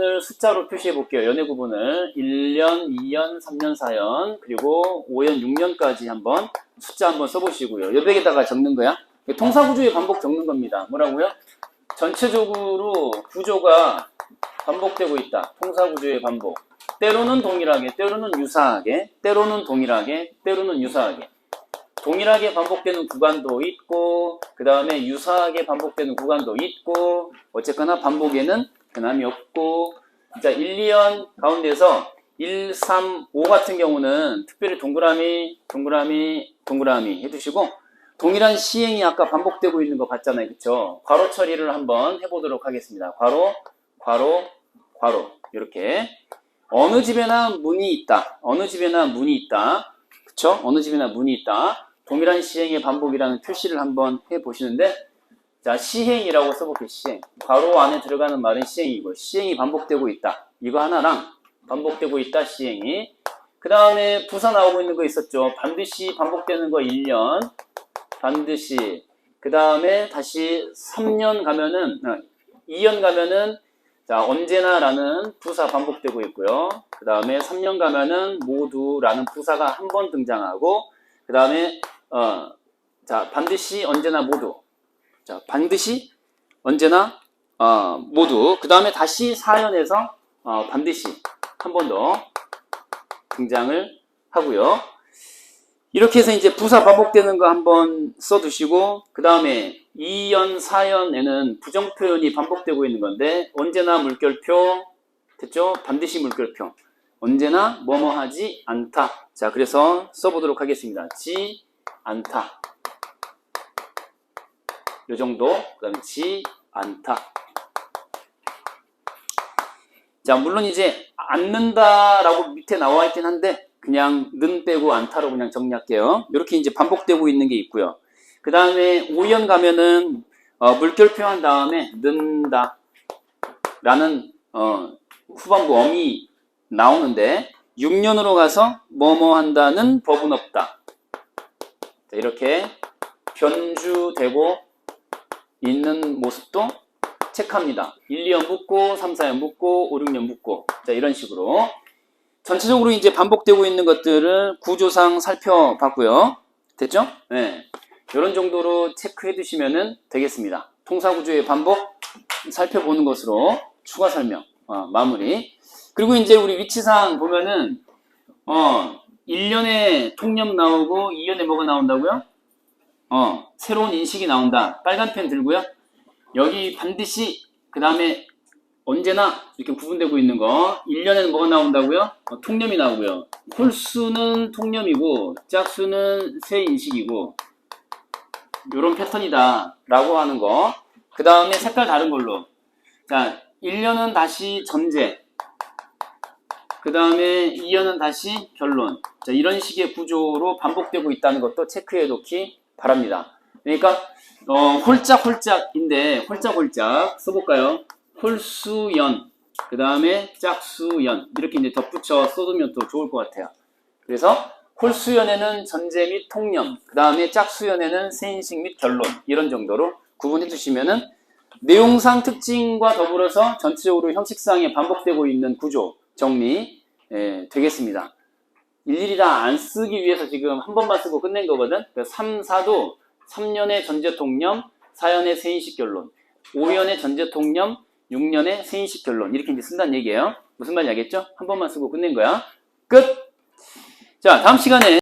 을 숫자로 표시해 볼게요. 연애 구분을 1년, 2년, 3년, 4년, 그리고 5년, 6년까지 한번 숫자 한번 써보시고요. 여백에다가 적는 거야. 통사 구조의 반복 적는 겁니다. 뭐라고요? 전체적으로 구조가 반복되고 있다. 통사 구조의 반복. 때로는 동일하게, 때로는 유사하게, 때로는 동일하게, 때로는 유사하게. 동일하게 반복되는 구간도 있고, 그 다음에 유사하게 반복되는 구간도 있고, 어쨌거나 반복에는 변함이 없고, 자, 1, 2년 가운데서 1, 3, 5 같은 경우는 특별히 동그라미, 동그라미, 동그라미 해두시고, 동일한 시행이 아까 반복되고 있는 거 봤잖아요. 그쵸? 괄호 처리를 한번 해보도록 하겠습니다. 괄호, 괄호, 괄호. 이렇게. 어느 집에나 문이 있다. 어느 집에나 문이 있다. 그쵸? 어느 집에나 문이 있다. 동일한 시행의 반복이라는 표시를 한번 해보시는데, 자, 시행이라고 써볼게요, 시행. 괄호 안에 들어가는 말은 시행이고, 시행이 반복되고 있다. 이거 하나랑 반복되고 있다, 시행이. 그 다음에 부사 나오고 있는 거 있었죠. 반드시 반복되는 거 1년. 반드시. 그 다음에 다시 3년 가면은, 어, 2년 가면은, 자, 언제나라는 부사 반복되고 있고요. 그 다음에 3년 가면은 모두라는 부사가 한 번 등장하고, 그 다음에, 어, 자, 반드시 언제나 모두. 자, 반드시 언제나, 어, 모두. 그 다음에 다시 4년에서, 어, 반드시 한 번 더 등장을 하고요. 이렇게 해서 이제 부사 반복되는 거 한번 써두시고, 그 다음에 2연, 4연에는 부정 표현이 반복되고 있는 건데, 언제나 물결표, 됐죠? 반드시 물결표. 언제나 뭐뭐 하지 않다. 자, 그래서 써보도록 하겠습니다. 지, 않다. 요 정도. 그 다음에 지, 않다. 자, 물론 이제 않는다라고 밑에 나와 있긴 한데 그냥 는 빼고 않다로 그냥 정리할게요. 이렇게 이제 반복되고 있는 게 있고요. 그 다음에 5연 가면은 어, 물결표 한 다음에 는다 라는 어, 후반부 어미 나오는데 6년으로 가서 뭐뭐 한다는 법은 없다. 자, 이렇게 변주되고 있는 모습도 체크합니다. 1, 2년 묻고, 3, 4년 묻고, 5, 6년 묻고. 자, 이런 식으로. 전체적으로 이제 반복되고 있는 것들을 구조상 살펴봤고요. 됐죠? 네. 이런 정도로 체크해 두시면 되겠습니다. 통사구조의 반복 살펴보는 것으로 추가 설명, 어, 마무리. 그리고 이제 우리 위치상 보면은, 어, 1년에 통념 나오고, 2년에 뭐가 나온다고요? 어, 새로운 인식이 나온다. 빨간 펜 들고요. 여기 반드시 그 다음에 언제나 이렇게 구분되고 있는 거 1년에는 뭐가 나온다고요? 어, 통념이 나오고요. 홀수는 통념이고 짝수는 새 인식이고 요런 패턴이다 라고 하는 거. 그 다음에 색깔 다른 걸로 자 1년은 다시 전제 그 다음에 2년은 다시 결론 자 이런 식의 구조로 반복되고 있다는 것도 체크해 놓기 바랍니다. 그러니까 어, 홀짝홀짝인데 홀짝홀짝 써볼까요? 홀수연 그 다음에 짝수연 이렇게 이제 덧붙여 써두면 또 좋을 것 같아요. 그래서 홀수연에는 전제 및 통념 그 다음에 짝수연에는 세인식 및 결론 이런 정도로 구분해 주시면은 내용상 특징과 더불어서 전체적으로 형식상에 반복되고 있는 구조 정리 예, 되겠습니다. 일일이 다 안 쓰기 위해서 지금 한 번만 쓰고 끝낸 거거든. 3, 4도 3년의 전제 통념, 4년의 세인식 결론, 5년의 전제 통념, 6년의 세인식 결론 이렇게 이제 쓴다는 얘기예요. 무슨 말인지 알겠죠? 한 번만 쓰고 끝낸 거야. 끝! 자, 다음 시간에